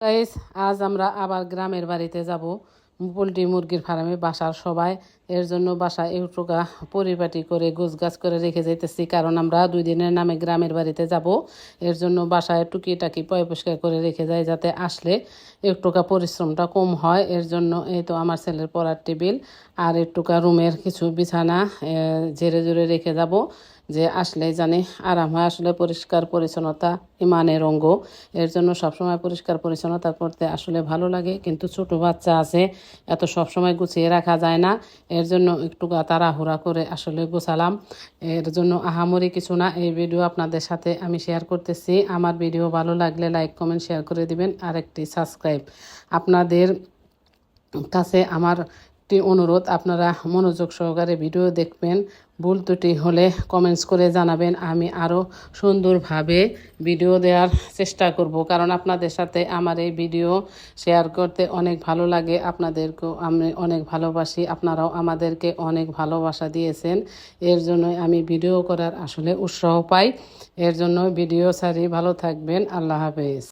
Guys, আজ আমরা আবার গ্রামের বাড়িতে যাব। পোলট্রি মুরগির ফার্মে বাসার সবাই। এর জন্য বাসা একটুকা পরিপাটি করে গোছগাছ করে রেখে যাইতেছি। কারণ আমরা দুই দিনের নামে গ্রামের বাড়িতে যাব। এর জন্য বাসায় টুকি টাকি পয় পরিষ্কার করে রেখে যায় যাতে আসলে একটুকা পরিশ্রমটা কম হয়। এর জন্য এই তো আমার ছেলের পড়ার টেবিল আর একটুকা রুমের কিছু বিছানা ঝেড়ে ঝুড়ে রেখে যাব। যে আসলে জানি আরাম হয় আসলে পরিষ্কার পরিচ্ছন্নতা ইমানের অঙ্গ। এর জন্য সবসময় পরিষ্কার পরিচ্ছন্নতা করতে আসলে ভালো লাগে, কিন্তু ছোট বাচ্চা আছে, এত সবসময় গুছিয়ে রাখা যায় না। এর জন্য একটু তাড়াহুড়া করে আসলে গোছালাম। এর জন্য আহামরি কিছু না, এই ভিডিও আপনাদের সাথে আমি শেয়ার করতেছি। আমার ভিডিও ভালো লাগলে লাইক কমেন্ট শেয়ার করে দিবেন। আর একটি সাবস্ক্রাইব আপনাদের কাছে আমার একটি অনুরোধ, আপনারা মনোযোগ সহকারে ভিডিও দেখবেন। ভুল ত্রুটি হলে কমেন্টস করে জানাবেন। আমি আরও সুন্দরভাবে ভিডিও দেওয়ার চেষ্টা করব, কারণ আপনাদের সাথে আমার এই ভিডিও শেয়ার করতে অনেক ভালো লাগে। আপনাদেরকেও আমি অনেক ভালোবাসি। আপনারাও আমাদেরকে অনেক ভালোবাসা দিয়েছেন। এর জন্যই আমি ভিডিও করার আসলে উৎসাহ পাই। এর জন্য ভিডিও সারি ভালো থাকবেন। আল্লাহ হাফেজ।